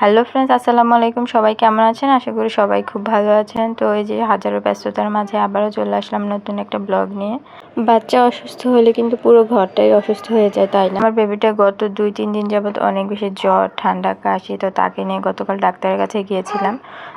Hello friends আসসালামু আলাইকুম। সবাই কেমন আছেন? আশা করি সবাই খুব ভালো আছেন। তো এই যে হাজারো ব্যস্ততার মাঝে আবারও চলে আসলাম নতুন একটা ব্লগ নিয়ে। বাচ্চা অসুস্থ হলে কিন্তু পুরো ঘরটাই অসুস্থ হয়ে যায় তাই না? আমার বেবিটা গত দুই তিন দিন যাবৎ অনেক বেশি জ্বর ঠান্ডা কাশি তো তাকে নিয়ে গতকাল ডাক্তারের কাছে গিয়েছিলাম।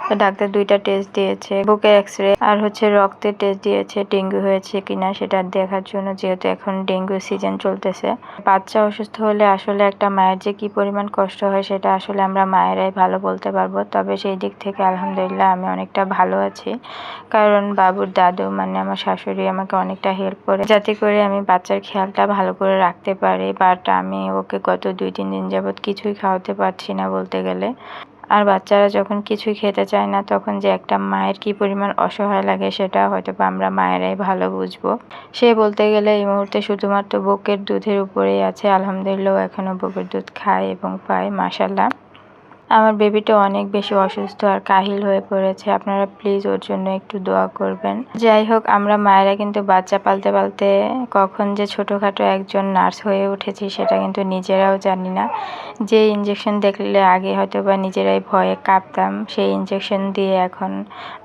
তো ডাক্তার দুইটা টেস্ট দিয়েছে বুকের এক্স রে আর হচ্ছে রক্তের টেস্ট দিয়েছে ডেঙ্গু হয়েছে কিনা সেটা দেখার জন্য যেহেতু এখন ডেঙ্গু সিজন চলতেছে। বাচ্চা অসুস্থ হলে আসলে একটা মায়ের যে কি পরিমাণ কষ্ট হয় সেটা আসলে আমরা মায়েরাই ভালো বলতে পারব। তবে সেই দিক থেকে আলহামদুলিল্লাহ আমি অনেকটা ভালো আছি। কারণ বাবুর দাদু মানে আমার শাশুড়ি আমাকে অনেকটা হেল্প করে। যাতে করে আমি বাচ্চার খেয়ালটা ভালো করে রাখতে পারি। বাট আমি ওকে গত দুই, তিন দিন যাবৎ কিছুই খাওয়াতে পারছি না বলতে গেলে। আর বাচ্চারা যখন কিছুই খেতে চায় না, তখন যে একটা মায়ের কি পরিমাণ অসহায় লাগে সেটা হয়তো আমরা মায়েরাই ভালো বুঝব। সে বলতে গেলে এই মুহূর্তে শুধুমাত্র বুকের দুধের উপরেই আছে। আলহামদুলিল্লাহ এখনও বুকের দুধ খায় এবং পায় মাসাল্লাহ আমার বেবিটা অনেক বেশি অসুস্থ আর কাহিল হয়ে পড়েছে। আপনারা প্লিজ ওর জন্য একটু দোয়া করবেন। যাই হোক, আমরা মায়েরা কিন্তু বাচ্চা পালতে পালতে কখন যে ছোটোখাটো একজন নার্স হয়ে উঠেছি সেটা কিন্তু নিজেরাও জানি না। যে ইঞ্জেকশন দেখলে আগে হয়তো বা নিজেরাই ভয়ে কাঁপতাম, সেই ইঞ্জেকশন দিয়ে এখন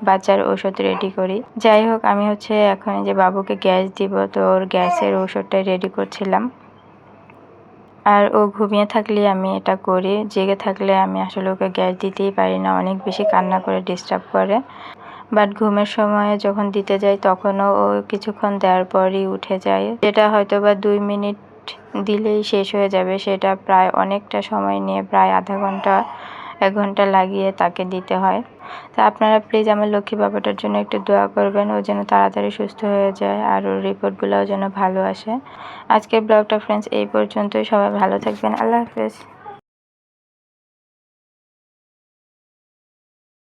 বাচ্চার ওষুধ রেডি করি। যাই হোক, আমি হচ্ছে এখন যে বাবুকে গ্যাস দিব, তো ওর গ্যাসের ওষুধটাই রেডি করছিলাম। আর ও ঘুমিয়ে থাকলে আমি এটা করি। জেগে থাকলে আমি আসলে ওকে গ্যাস দিতেই পারি না, অনেক বেশি কান্না করে ডিস্টার্ব করে। বাট ঘুমের সময়ে যখন দিতে যাই তখনও ও কিছুক্ষণ দেওয়ার পরই উঠে যায়। যেটা হয়তো বা দুই মিনিট দিলেই শেষ হয়ে যাবে, সেটা প্রায় অনেকটা সময় নিয়ে প্রায় আধা ঘণ্টা এক ঘণ্টা লাগিয়ে তাকে দিতে হয়। তা আপনারা প্লিজ আমার লক্ষ্মী বাবাটার জন্য একটু দোয়া করবেন, ও যেন তাড়াতাড়ি সুস্থ হয়ে যায় আর ওর রিপোর্টগুলোও যেন ভালো আসে। আজকের ব্লগটা ফ্রেন্ডস এই পর্যন্তই, সবাই ভালো থাকবেন, আল্লাহ হাফেজ।